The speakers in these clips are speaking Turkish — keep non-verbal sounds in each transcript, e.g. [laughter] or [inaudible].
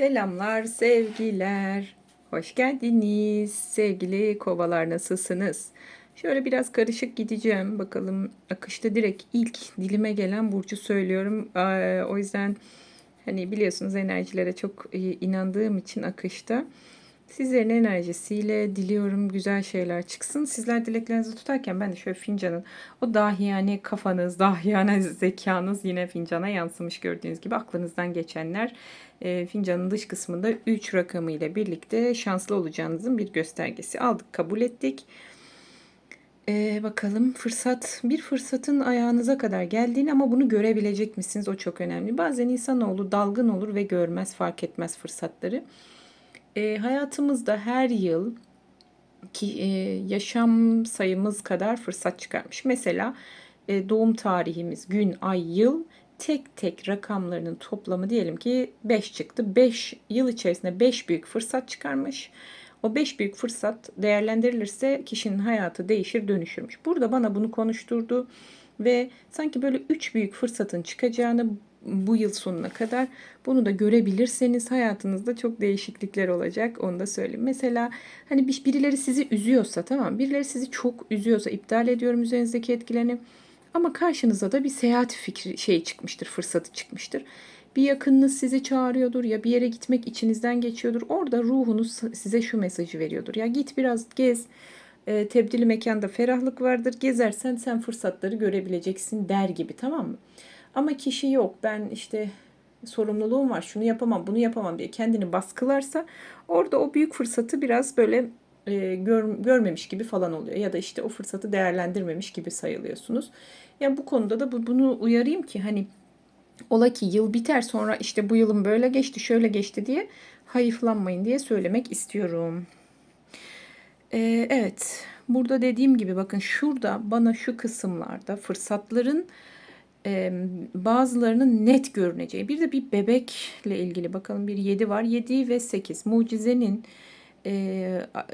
Selamlar, sevgiler. Hoş geldiniz. Sevgili kovalar nasılsınız? Şöyle biraz karışık gideceğim. Bakalım akışta direkt ilk dilime gelen burcu söylüyorum. O yüzden hani biliyorsunuz enerjilere çok e, inandığım için akışta sizlerin enerjisiyle diliyorum güzel şeyler çıksın. Sizler dileklerinizi tutarken ben de şöyle fincanın o dahiyane kafanız, dahiyane [laughs] zekanız yine fincana yansımış gördüğünüz gibi aklınızdan geçenler e, fincanın dış kısmında 3 rakamı ile birlikte şanslı olacağınızın bir göstergesi. Aldık, kabul ettik. Ee, bakalım fırsat bir fırsatın ayağınıza kadar geldiğini ama bunu görebilecek misiniz? O çok önemli. Bazen insanoğlu dalgın olur ve görmez, fark etmez fırsatları. Ee, hayatımızda her yıl ki e, yaşam sayımız kadar fırsat çıkarmış. Mesela e, doğum tarihimiz, gün, ay, yıl tek tek rakamlarının toplamı diyelim ki 5 çıktı. 5 yıl içerisinde 5 büyük fırsat çıkarmış. O 5 büyük fırsat değerlendirilirse kişinin hayatı değişir, dönüşürmüş. Burada bana bunu konuşturdu ve sanki böyle 3 büyük fırsatın çıkacağını bu yıl sonuna kadar bunu da görebilirseniz hayatınızda çok değişiklikler olacak. Onu da söyleyeyim. Mesela hani birileri sizi üzüyorsa tamam birileri sizi çok üzüyorsa iptal ediyorum üzerinizdeki etkilerini. Ama karşınıza da bir seyahat fikri şey çıkmıştır, fırsatı çıkmıştır. Bir yakınınız sizi çağırıyordur ya bir yere gitmek içinizden geçiyordur. Orada ruhunuz size şu mesajı veriyordur. Ya git biraz gez. E, tebdili mekanda ferahlık vardır. Gezersen sen fırsatları görebileceksin der gibi tamam mı? Ama kişi yok ben işte sorumluluğum var şunu yapamam bunu yapamam diye kendini baskılarsa orada o büyük fırsatı biraz böyle e, gör, görmemiş gibi falan oluyor. Ya da işte o fırsatı değerlendirmemiş gibi sayılıyorsunuz. Yani bu konuda da bu, bunu uyarayım ki hani ola ki yıl biter sonra işte bu yılım böyle geçti şöyle geçti diye hayıflanmayın diye söylemek istiyorum. Ee, evet burada dediğim gibi bakın şurada bana şu kısımlarda fırsatların bazılarının net görüneceği bir de bir bebekle ilgili bakalım bir 7 var. 7 ve 8 mucizenin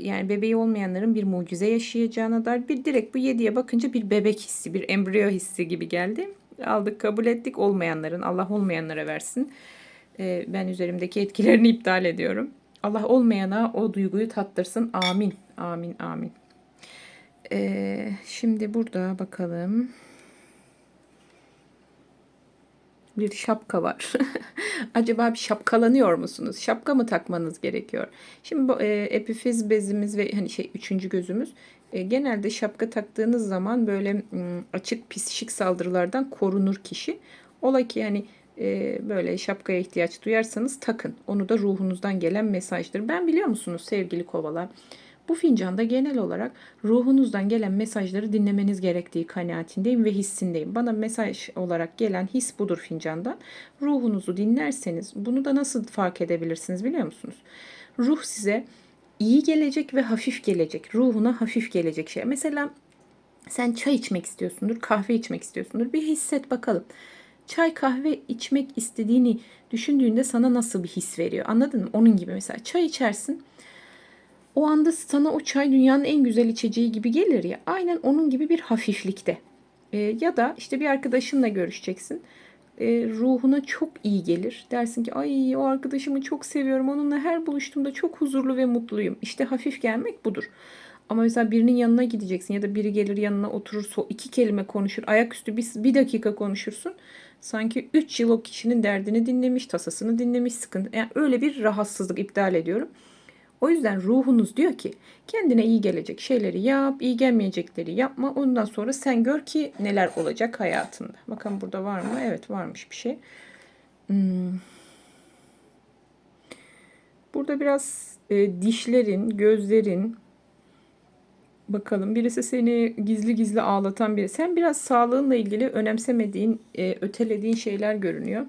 yani bebeği olmayanların bir mucize yaşayacağına dair bir direkt bu 7'ye bakınca bir bebek hissi bir embriyo hissi gibi geldi. Aldık kabul ettik. Olmayanların Allah olmayanlara versin. Ben üzerimdeki etkilerini [laughs] iptal ediyorum. Allah olmayana o duyguyu tattırsın. Amin. Amin amin. E, şimdi burada bakalım bir şapka var. [laughs] Acaba bir şapkalanıyor musunuz? Şapka mı takmanız gerekiyor? Şimdi bu e, epifiz bezimiz ve hani şey üçüncü gözümüz e, genelde şapka taktığınız zaman böyle m, açık psişik saldırılardan korunur kişi. Ola ki yani e, böyle şapkaya ihtiyaç duyarsanız takın. Onu da ruhunuzdan gelen mesajdır. Ben biliyor musunuz sevgili kovalar? Bu fincanda genel olarak ruhunuzdan gelen mesajları dinlemeniz gerektiği kanaatindeyim ve hissindeyim. Bana mesaj olarak gelen his budur fincandan. Ruhunuzu dinlerseniz bunu da nasıl fark edebilirsiniz biliyor musunuz? Ruh size iyi gelecek ve hafif gelecek. Ruhuna hafif gelecek şey. Mesela sen çay içmek istiyorsundur, kahve içmek istiyorsundur. Bir hisset bakalım. Çay kahve içmek istediğini düşündüğünde sana nasıl bir his veriyor? Anladın mı? Onun gibi mesela çay içersin o anda sana o çay dünyanın en güzel içeceği gibi gelir ya. Aynen onun gibi bir hafiflikte. E, ya da işte bir arkadaşınla görüşeceksin. E, ruhuna çok iyi gelir. Dersin ki ay o arkadaşımı çok seviyorum. Onunla her buluştuğumda çok huzurlu ve mutluyum. İşte hafif gelmek budur. Ama mesela birinin yanına gideceksin ya da biri gelir yanına oturur so iki kelime konuşur ayaküstü bir, bir dakika konuşursun. Sanki 3 yıl o kişinin derdini dinlemiş, tasasını dinlemiş, sıkıntı. Yani öyle bir rahatsızlık iptal ediyorum. O yüzden ruhunuz diyor ki kendine iyi gelecek şeyleri yap, iyi gelmeyecekleri yapma. Ondan sonra sen gör ki neler olacak hayatında. Bakın burada var mı? Evet varmış bir şey. Hmm. Burada biraz e, dişlerin, gözlerin, bakalım birisi seni gizli gizli ağlatan biri. Sen biraz sağlığınla ilgili önemsemediğin, e, ötelediğin şeyler görünüyor.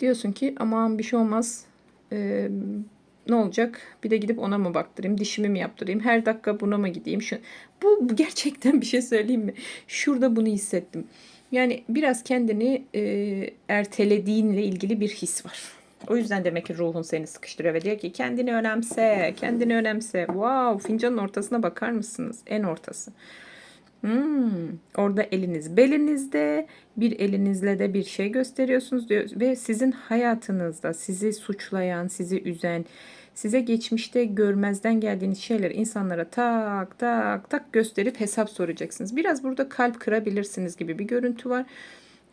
Diyorsun ki aman bir şey olmaz. E, ne olacak? Bir de gidip ona mı baktırayım? Dişimi mi yaptırayım? Her dakika buna mı gideyim? Şu, bu, [laughs] gerçekten bir şey söyleyeyim mi? Şurada bunu hissettim. Yani biraz kendini e, ertelediğinle ilgili bir his var. O yüzden demek ki ruhun seni sıkıştırıyor ve diyor ki kendini önemse, kendini önemse. Wow, fincanın ortasına bakar mısınız? En ortası. Hmm, orada eliniz belinizde, bir elinizle de bir şey gösteriyorsunuz diyor ve sizin hayatınızda sizi suçlayan, sizi üzen, size geçmişte görmezden geldiğiniz şeyleri insanlara tak tak tak gösterip hesap soracaksınız. Biraz burada kalp kırabilirsiniz gibi bir görüntü var.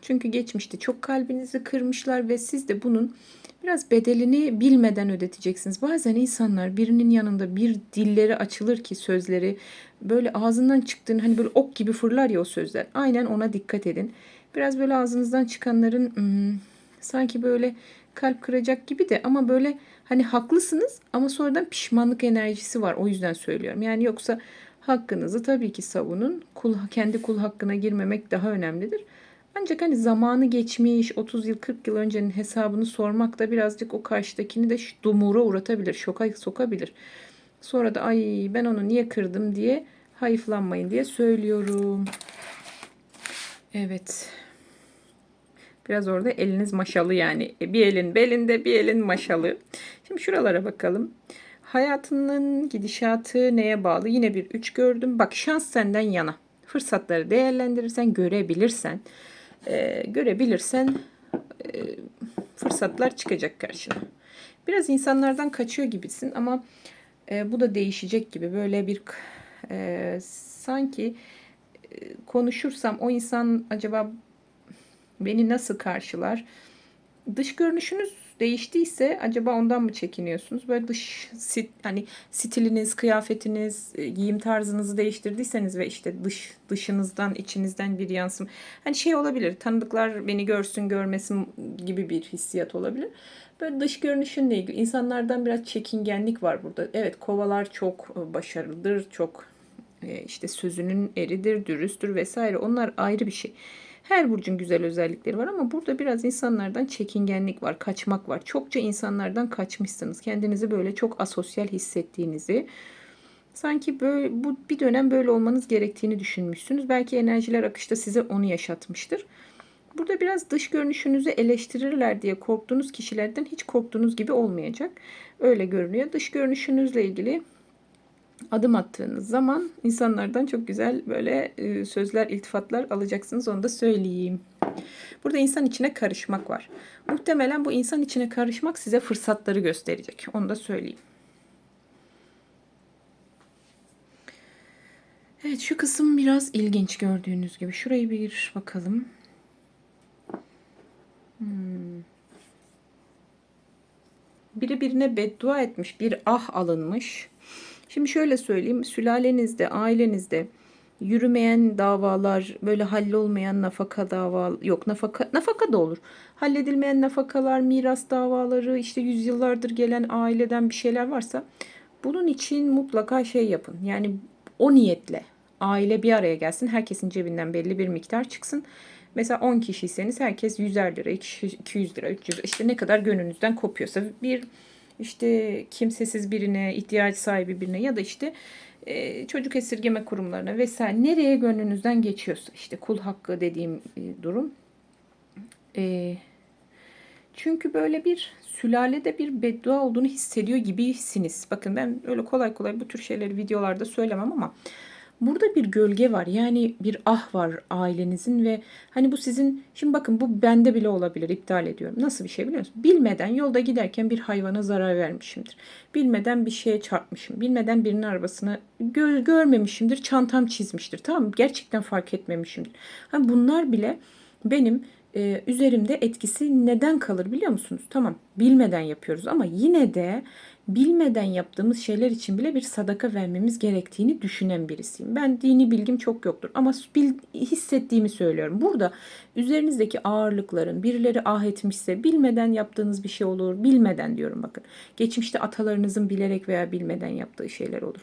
Çünkü geçmişte çok kalbinizi kırmışlar ve siz de bunun biraz bedelini bilmeden ödeteceksiniz. Bazen insanlar birinin yanında bir dilleri açılır ki sözleri böyle ağzından çıktığını hani böyle ok gibi fırlar ya o sözler. Aynen ona dikkat edin. Biraz böyle ağzınızdan çıkanların hmm, sanki böyle kalp kıracak gibi de ama böyle hani haklısınız ama sonradan pişmanlık enerjisi var. O yüzden söylüyorum. Yani yoksa hakkınızı tabii ki savunun. Kul, kendi kul hakkına girmemek daha önemlidir. Ancak hani zamanı geçmiş 30 yıl 40 yıl öncenin hesabını sormak da birazcık o karşıdakini de dumura uğratabilir, şoka sokabilir. Sonra da ay ben onu niye kırdım diye hayıflanmayın diye söylüyorum. Evet. Biraz orada eliniz maşalı yani. E, Bir elin belinde bir elin maşalı. Şimdi şuralara bakalım. Hayatının gidişatı neye bağlı? Yine bir 3 gördüm. Bak şans senden yana. Fırsatları değerlendirirsen, görebilirsen, e, görebilirsen e, fırsatlar çıkacak karşına. Biraz insanlardan kaçıyor gibisin ama e, bu da değişecek gibi. Böyle bir e, sanki e, konuşursam o insan acaba beni nasıl karşılar? Dış görünüşünüz değiştiyse acaba ondan mı çekiniyorsunuz? Böyle dış sit, hani stiliniz, kıyafetiniz, e, giyim tarzınızı değiştirdiyseniz ve işte dış dışınızdan, içinizden bir yansım. Hani şey olabilir. Tanıdıklar beni görsün, görmesin gibi bir hissiyat olabilir. Böyle dış görünüşünle ilgili insanlardan biraz çekingenlik var burada. Evet, kovalar çok e, başarılıdır, çok e, işte sözünün eridir, dürüsttür vesaire. Onlar ayrı bir şey. Her burcun güzel özellikleri var ama burada biraz insanlardan çekingenlik var, kaçmak var. Çokça insanlardan kaçmışsınız. Kendinizi böyle çok asosyal hissettiğinizi, sanki böyle bu bir dönem böyle olmanız gerektiğini düşünmüşsünüz. Belki enerjiler akışta size onu yaşatmıştır. Burada biraz dış görünüşünüzü eleştirirler diye korktuğunuz kişilerden hiç korktuğunuz gibi olmayacak. Öyle görünüyor. Dış görünüşünüzle ilgili adım attığınız zaman insanlardan çok güzel böyle e, sözler, iltifatlar alacaksınız. Onu da söyleyeyim. Burada insan içine karışmak var. Muhtemelen bu insan içine karışmak size fırsatları gösterecek. Onu da söyleyeyim. Evet şu kısım biraz ilginç gördüğünüz gibi. Şurayı bir bakalım. Hmm. Biri birine beddua etmiş, bir ah alınmış. Şimdi şöyle söyleyeyim. Sülalenizde, ailenizde yürümeyen davalar, böyle hallolmayan nafaka dava yok nafaka nafaka da olur. Halledilmeyen nafakalar, miras davaları, işte yüzyıllardır gelen aileden bir şeyler varsa bunun için mutlaka şey yapın. Yani o niyetle aile bir araya gelsin. Herkesin cebinden belli bir miktar çıksın. Mesela 10 kişiyseniz herkes 100'er lira, 200 lira, 300 lira işte ne kadar gönlünüzden kopuyorsa bir işte kimsesiz birine, ihtiyaç sahibi birine ya da işte e, çocuk esirgeme kurumlarına vesaire nereye gönlünüzden geçiyorsa işte kul hakkı dediğim e, durum. E, çünkü böyle bir sülalede bir beddua olduğunu hissediyor gibisiniz. Bakın ben öyle kolay kolay bu tür şeyleri videolarda söylemem ama Burada bir gölge var. Yani bir ah var ailenizin ve hani bu sizin şimdi bakın bu bende bile olabilir. iptal ediyorum. Nasıl bir şey biliyor musunuz? Bilmeden yolda giderken bir hayvana zarar vermişimdir. Bilmeden bir şeye çarpmışım. Bilmeden birinin arabasını gö görmemişimdir. Çantam çizmiştir. Tamam mı? Gerçekten fark etmemişimdir. Hani bunlar bile benim e, üzerimde etkisi neden kalır biliyor musunuz? Tamam bilmeden yapıyoruz ama yine de bilmeden yaptığımız şeyler için bile bir sadaka vermemiz gerektiğini düşünen birisiyim. Ben dini bilgim çok yoktur ama bil, hissettiğimi söylüyorum. Burada üzerinizdeki ağırlıkların birileri ah etmişse bilmeden yaptığınız bir şey olur. Bilmeden diyorum bakın. Geçmişte atalarınızın bilerek veya bilmeden yaptığı şeyler olur.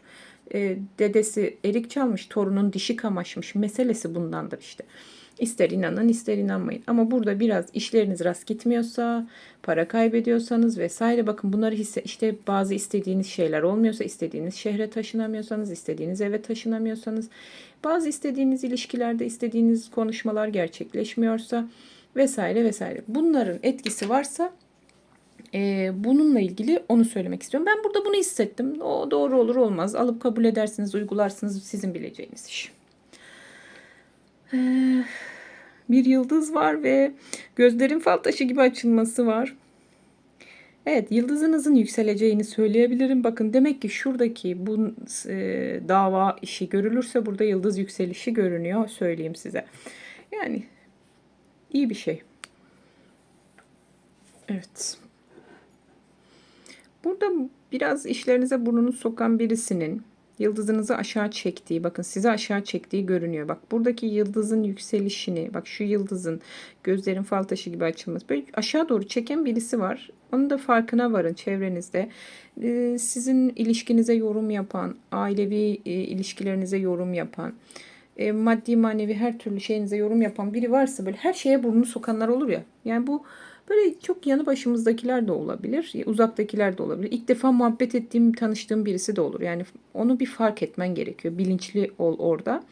E, dedesi erik çalmış, torunun dişi kamaşmış meselesi bundandır işte. İster inanın ister inanmayın. Ama burada biraz işleriniz rast gitmiyorsa, para kaybediyorsanız vesaire bakın bunları hisse işte bazı istediğiniz şeyler olmuyorsa, istediğiniz şehre taşınamıyorsanız, istediğiniz eve taşınamıyorsanız, bazı istediğiniz ilişkilerde istediğiniz konuşmalar gerçekleşmiyorsa vesaire vesaire. Bunların etkisi varsa e, bununla ilgili onu söylemek istiyorum. Ben burada bunu hissettim. O doğru olur olmaz. Alıp kabul edersiniz, uygularsınız sizin bileceğiniz iş. Ee, bir yıldız var ve gözlerin fal taşı gibi açılması var. Evet, yıldızınızın yükseleceğini söyleyebilirim. Bakın demek ki şuradaki bu e, dava işi görülürse burada yıldız yükselişi görünüyor söyleyeyim size. Yani iyi bir şey. Evet. Burada biraz işlerinize burnunu sokan birisinin yıldızınızı aşağı çektiği, bakın sizi aşağı çektiği görünüyor. Bak buradaki yıldızın yükselişini, bak şu yıldızın gözlerin fal taşı gibi açılması. Böyle aşağı doğru çeken birisi var. Onun da farkına varın çevrenizde. Ee, sizin ilişkinize yorum yapan, ailevi e, ilişkilerinize yorum yapan, e, maddi manevi her türlü şeyinize yorum yapan biri varsa böyle her şeye burnunu sokanlar olur ya. Yani bu Böyle çok yanı başımızdakiler de olabilir, uzaktakiler de olabilir. İlk defa muhabbet ettiğim, tanıştığım birisi de olur. Yani onu bir fark etmen gerekiyor. Bilinçli ol orada.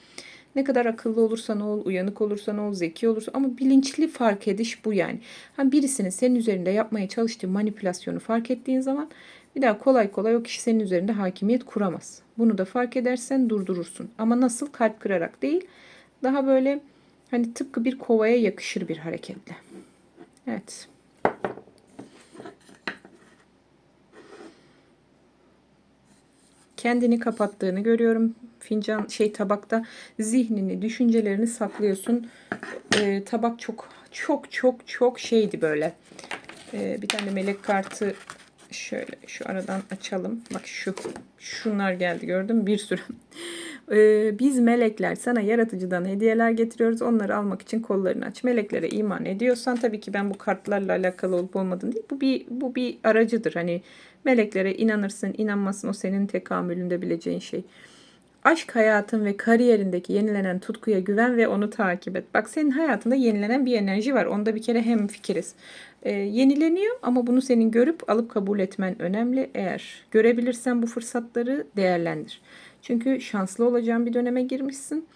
Ne kadar akıllı olursan ol, uyanık olursan ol, zeki olursan ama bilinçli fark ediş bu yani. Hani birisinin senin üzerinde yapmaya çalıştığı manipülasyonu fark ettiğin zaman bir daha kolay kolay o kişi senin üzerinde hakimiyet kuramaz. Bunu da fark edersen durdurursun. Ama nasıl kalp kırarak değil, daha böyle hani tıpkı bir kovaya yakışır bir hareketle. Evet. Kendini kapattığını görüyorum. Fincan şey tabakta zihnini, düşüncelerini saklıyorsun. Ee, tabak çok çok çok çok şeydi böyle. Ee, bir tane melek kartı şöyle şu aradan açalım. Bak şu şunlar geldi gördün mü? Bir sürü. Ee, biz melekler sana yaratıcıdan hediyeler getiriyoruz. Onları almak için kollarını aç. Meleklere iman ediyorsan tabii ki ben bu kartlarla alakalı olup olmadığını değil. Bu bir bu bir aracıdır. Hani meleklere inanırsın, inanmasın o senin tekamülünde bileceğin şey. Aşk hayatın ve kariyerindeki yenilenen tutkuya güven ve onu takip et. Bak senin hayatında yenilenen bir enerji var. Onda bir kere hem fikiriz. Ee, yenileniyor ama bunu senin görüp alıp kabul etmen önemli. Eğer görebilirsen bu fırsatları değerlendir. Çünkü şanslı olacağın bir döneme girmişsin.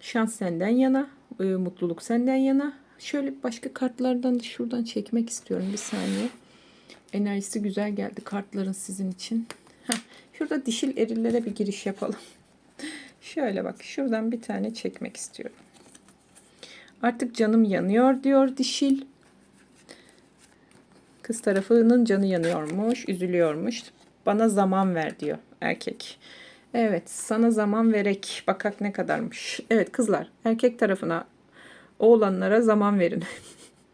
Şans senden yana, e, mutluluk senden yana. Şöyle başka kartlardan da şuradan çekmek istiyorum bir saniye. Enerjisi güzel geldi kartların sizin için. Heh, şurada dişil erillere bir giriş yapalım. [laughs] Şöyle bak şuradan bir tane çekmek istiyorum. Artık canım yanıyor diyor dişil. Kız tarafının canı yanıyormuş, üzülüyormuş. Bana zaman ver diyor erkek. Evet sana zaman verek. Bakak ne kadarmış. Evet kızlar erkek tarafına oğlanlara zaman verin.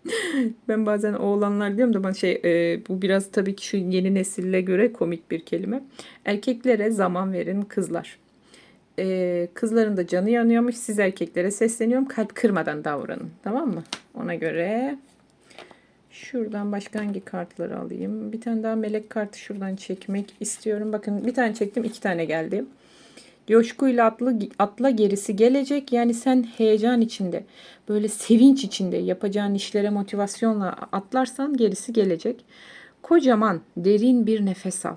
[laughs] ben bazen oğlanlar diyorum da ben şey e, bu biraz tabii ki şu yeni nesille göre komik bir kelime. Erkeklere zaman verin kızlar. E, kızların da canı yanıyormuş. Siz erkeklere sesleniyorum. Kalp kırmadan davranın. Tamam mı? Ona göre Şuradan başka hangi kartları alayım? Bir tane daha melek kartı şuradan çekmek istiyorum. Bakın bir tane çektim iki tane geldi. Coşkuyla atla, atla gerisi gelecek. Yani sen heyecan içinde, böyle sevinç içinde yapacağın işlere motivasyonla atlarsan gerisi gelecek. Kocaman, derin bir nefes al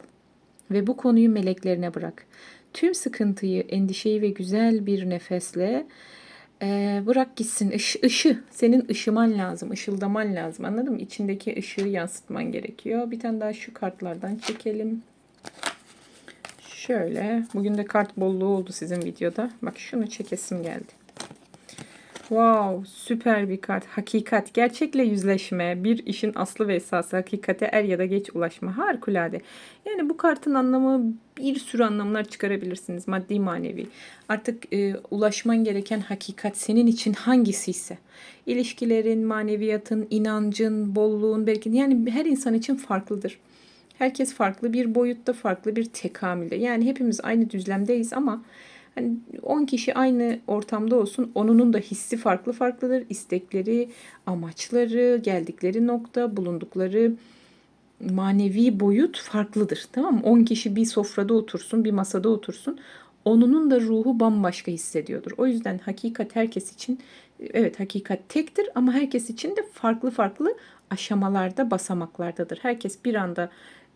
ve bu konuyu meleklerine bırak. Tüm sıkıntıyı, endişeyi ve güzel bir nefesle e, bırak gitsin. Iş, ışı, senin ışıman lazım, ışıldaman lazım. Anladın mı? İçindeki ışığı yansıtman gerekiyor. Bir tane daha şu kartlardan çekelim. Şöyle. Bugün de kart bolluğu oldu sizin videoda. Bak şunu çekesim geldi. Wow, süper bir kart. Hakikat, gerçekle yüzleşme, bir işin aslı ve esası, hakikate er ya da geç ulaşma. Harikulade. Yani bu kartın anlamı bir sürü anlamlar çıkarabilirsiniz. Maddi, manevi. Artık e, ulaşman gereken hakikat senin için hangisi ise. İlişkilerin, maneviyatın, inancın, bolluğun, belki yani her insan için farklıdır. Herkes farklı bir boyutta, farklı bir tekamülde. Yani hepimiz aynı düzlemdeyiz ama hani 10 kişi aynı ortamda olsun. Onunun da hissi farklı farklıdır. İstekleri, amaçları, geldikleri nokta, bulundukları manevi boyut farklıdır. Tamam mı? 10 kişi bir sofrada otursun, bir masada otursun. Onunun da ruhu bambaşka hissediyordur. O yüzden hakikat herkes için evet hakikat tektir ama herkes için de farklı farklı aşamalarda, basamaklardadır. Herkes bir anda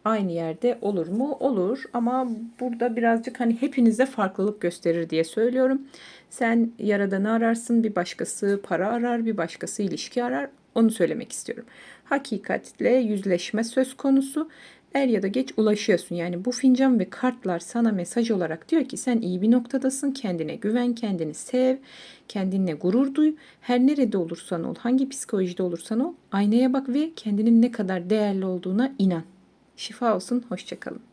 aynı yerde olur mu? Olur ama burada birazcık hani hepinize farklılık gösterir diye söylüyorum. Sen yaradanı ararsın, bir başkası para arar, bir başkası ilişki arar. Onu söylemek istiyorum. Hakikatle yüzleşme söz konusu. Er ya da geç ulaşıyorsun. Yani bu fincan ve kartlar sana mesaj olarak diyor ki sen iyi bir noktadasın. Kendine güven, kendini sev, kendinle gurur duy. Her nerede olursan ol, hangi psikolojide olursan ol, aynaya bak ve kendinin ne kadar değerli olduğuna inan. Şifa olsun, hoşçakalın.